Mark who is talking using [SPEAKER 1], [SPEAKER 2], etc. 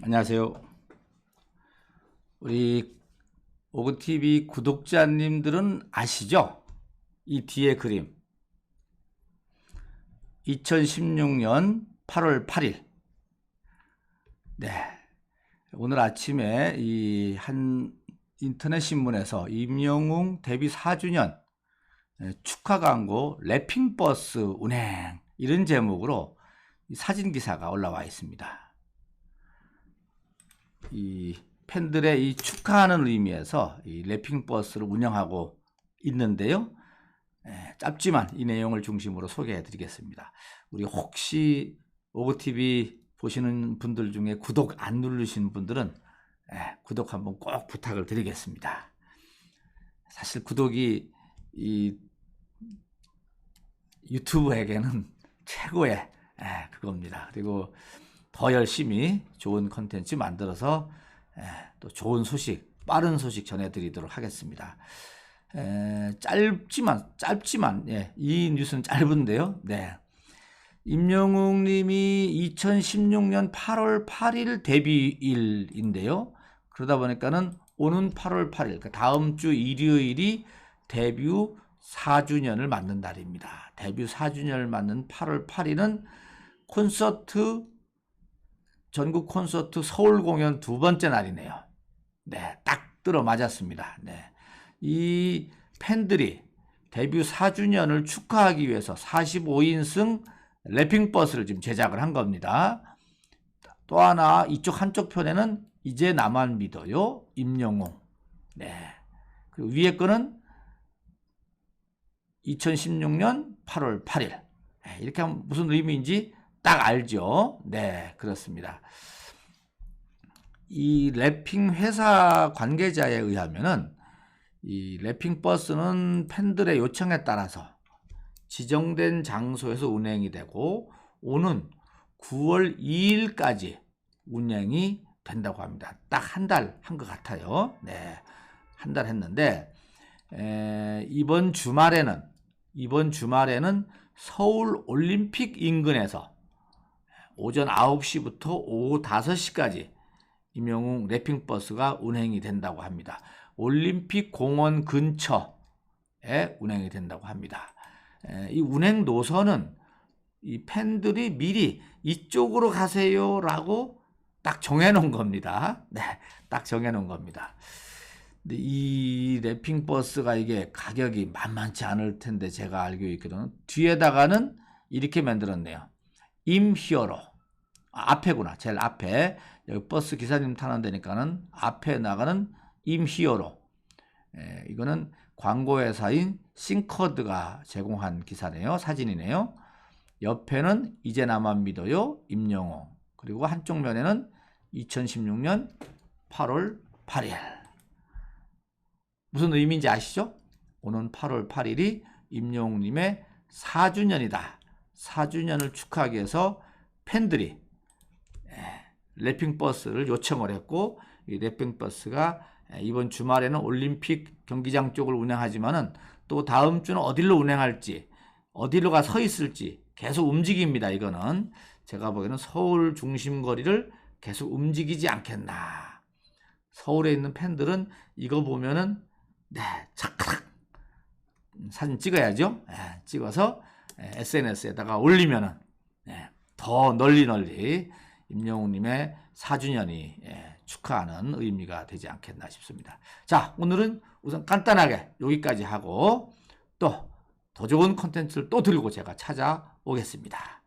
[SPEAKER 1] 안녕하세요. 우리 오그TV 구독자님들은 아시죠? 이 뒤에 그림. 2016년 8월 8일. 네. 오늘 아침에 이 한 인터넷 신문에서 임영웅 데뷔 4주년 축하 광고 랩핑버스 운행 이런 제목으로 이 사진 기사가 올라와 있습니다. 이 팬들의 이 축하하는 의미에서 이 랩핑 버스를 운영하고 있는데요. 에, 짧지만 이 내용을 중심으로 소개해 드리겠습니다. 우리 혹시 오고TV 보시는 분들 중에 구독 안 누르신 분들은 에, 구독 한번 꼭 부탁을 드리겠습니다. 사실 구독이 이 유튜브에게는 최고의 에, 그겁니다. 그리고 더 열심히 좋은 컨텐츠 만들어서 에, 또 좋은 소식, 빠른 소식 전해드리도록 하겠습니다. 에, 짧지만 짧지만 예, 이 뉴스는 짧은데요. 네. 임영웅 님이 2016년 8월 8일 데뷔일인데요. 그러다 보니까는 오는 8월 8일, 그러니까 다음 주 일요일이 데뷔 4주년을 맞는 날입니다. 데뷔 4주년을 맞는 8월 8일은 콘서트 전국 콘서트 서울 공연 두 번째 날이네요. 네, 딱 들어 맞았습니다. 네. 이 팬들이 데뷔 4주년을 축하하기 위해서 45인승 랩핑버스를 지금 제작을 한 겁니다. 또 하나 이쪽 한쪽 편에는 이제 나만 믿어요 임영웅. 네. 그리고 위에 거는 2016년 8월 8일. 네, 이렇게 하면 무슨 의미인지 딱 알죠. 네, 그렇습니다. 이 랩핑 회사 관계자에 의하면은 이 랩핑 버스는 팬들의 요청에 따라서 지정된 장소에서 운행이 되고 오는 9월 2일까지 운행이 된다고 합니다. 딱 한 달 한 것 같아요. 네, 한 달 했는데 에, 이번 주말에는 이번 주말에는 서울 올림픽 인근에서 오전 9시부터 오후 5시까지 임영웅 랩핑버스가 운행이 된다고 합니다. 올림픽 공원 근처에 운행이 된다고 합니다. 이 운행 노선은 이 팬들이 미리 이쪽으로 가세요라고 딱 정해놓은 겁니다. 네, 딱 정해놓은 겁니다. 근데 이 랩핑 버스가 이게 가격이 만만치 않을 텐데 제가 알고 있거든요. 뒤에다가는 이렇게 만들었네요. 임히어로. 아, 앞에구나. 제일 앞에. 여기 버스 기사님 타는 데니까는 앞에 나가는 임히어로. 예, 이거는 광고회사인 싱커드가 제공한 기사네요. 사진이네요. 옆에는 이제 나만 믿어요. 임영웅. 그리고 한쪽 면에는 2016년 8월 8일. 무슨 의미인지 아시죠? 오는 8월 8일이 임영웅님의 4주년이다. 4주년을 축하하기 위해서 팬들이 예, 랩핑 버스를 요청을 했고 이 랩핑 버스가 예, 이번 주말에는 올림픽 경기장 쪽을 운행하지만은 또 다음 주는 어디로 운행할지 어디로 가 서 있을지 계속 움직입니다. 이거는 제가 보기에는 서울 중심 거리를 계속 움직이지 않겠나. 서울에 있는 팬들은 이거 보면은 네, 착착 사진 찍어야죠. 네, 찍어서 SNS에다가 올리면은 네, 더 널리 널리 임영웅님의 4주년이 예, 축하하는 의미가 되지 않겠나 싶습니다. 자, 오늘은 우선 간단하게 여기까지 하고 또 더 좋은 컨텐츠를 또 들고 제가 찾아오겠습니다.